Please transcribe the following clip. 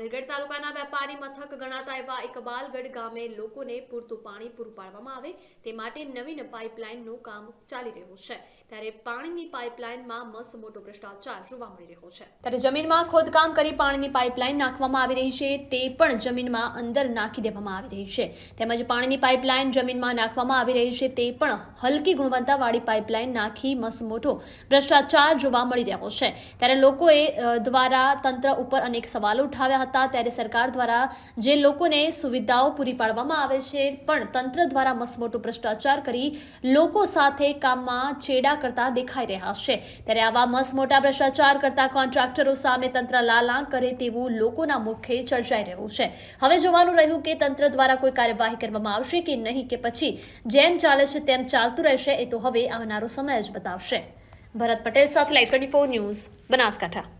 અમીરગઢ તાલુકાના વેપારી મથક ગણાતા એવા ઇકબાલગઢ ગામે લોકોને પૂરતું પાણી પૂરું પાડવામાં આવે તે માટે નવીન પાઇપલાઇનનું કામ ચાલી રહ્યું છે. ત્યારે પાણીની પાઇપલાઇનમાં મસ્ત મોટો ભ્રષ્ટાચાર જોવા મળી રહ્યો છે. ત્યારે જમીનમાં ખોદકામ કરી પાણીની પાઇપલાઇન નાખવામાં આવી રહી છે, તે પણ જમીનમાં અંદર નાખી દેવામાં આવી રહી છે. તેમજ પાણીની પાઇપલાઇન જમીનમાં નાખવામાં આવી રહી છે, તે પણ હલકી ગુણવત્તાવાળી પાઇપલાઇન નાખી મસ્ત મોટો ભ્રષ્ટાચાર જોવા મળી રહ્યો છે. ત્યારે લોકોએ દ્વારા તંત્ર ઉપર અનેક સવાલો ઉઠાવ્યા હતા. ત્યારે સરકાર દ્વારા જે લોકોને સુવિધાઓ પૂરી પાડવામાં આવે છે, પણ તંત્ર દ્વારા મસમોટો ભ્રષ્ટાચાર કરી લોકો સાથે કામમાં છેડા કરતા દેખાઈ રહ્યા છે. ત્યારે આવા મસમોટા ભ્રષ્ટાચાર કરતા કોન્ટ્રાક્ટરો સામે તંત્ર લાલાંગ કરે તેવું લોકોના મુખે ચર્ચાઈ રહ્યું છે. હવે જોવાનું રહ્યું કે તંત્ર દ્વારા કોઈ કાર્યવાહી કરવામાં આવશે કે નહીં કે પછી જેમ ચાલે છે તેમ ચાલતું રહેશે, એ તો હવે આવનારો સમય જ બતાવશે. ભરત પટેલ સાથે live twenty four news Banaskantha.